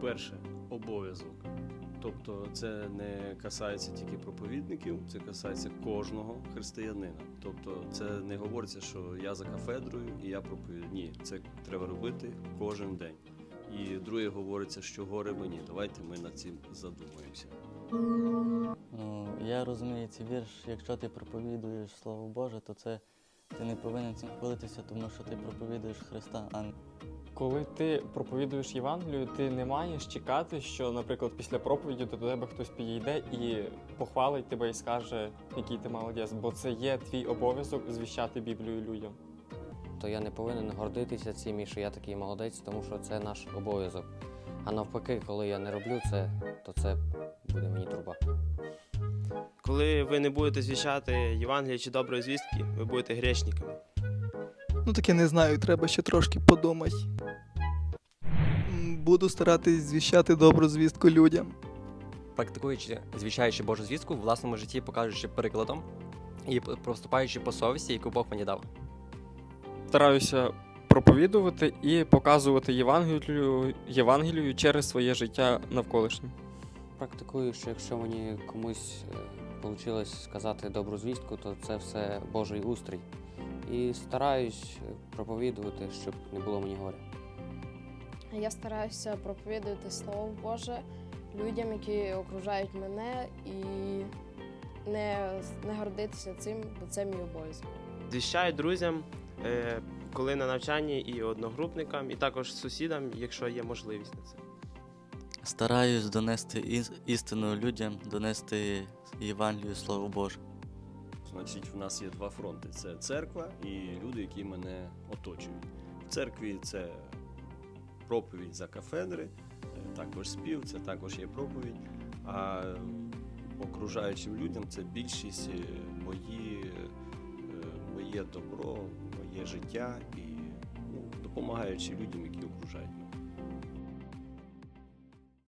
Перше обов'язок. Тобто це не касається тільки проповідників, це касається кожного християнина. Тобто це не говориться, що я за кафедрою і я проповідую. Ні, це треба робити кожен день. І друге говориться, що горе мені. Давайте ми над цим задумаємося. Я розумію цей вірш, якщо ти проповідуєш Слово Боже, то це ти не повинен цим хвалитися, тому що ти проповідуєш Христа, а Коли ти проповідуєш Євангелію, ти не маєш чекати, що, наприклад, після проповіді до тебе хтось підійде і похвалить тебе і скаже, який ти молодець, бо це є твій обов'язок звіщати Біблію людям. то я не повинен гордитися цим, що я такий молодець, тому що це наш обов'язок. А навпаки, коли я не роблю це, то це буде мені труба. Коли ви не будете звіщати Євангелія чи доброї звістки, ви будете грешниками. Ну таке не знаю, треба ще трошки подумати. Буду старатись звіщати добру звістку людям. практикуючи, звіщаючи Божу звістку в власному житті, покажучи прикладом і проступаючи по совісті, яку Бог мені дав. Стараюся проповідувати і показувати Євангелію, Євангелію через своє життя навколишнє. Практикую, що якщо мені комусь вийшло сказати добру звістку, то це все Божий устрій. І стараюсь проповідувати, щоб не було мені горя. Я стараюся проповідувати Слово Боже людям, які окружають мене, і не, не гордитися цим, бо це мій обов'язок. Звіщаю друзям, е, коли на навчанні, і одногрупникам, і також сусідам, якщо є можливість на це. стараюсь донести істину людям, донести Євангелію Слово Боже. Значить, в нас є два фронти: це церква і люди, які мене оточують. В церкві це проповідь за кафедри, е, також спів, це також є проповідь. А окружаючим людям це більшість е, мої, е, моє добро, моє життя і ну, допомагаючи людям, які окружають.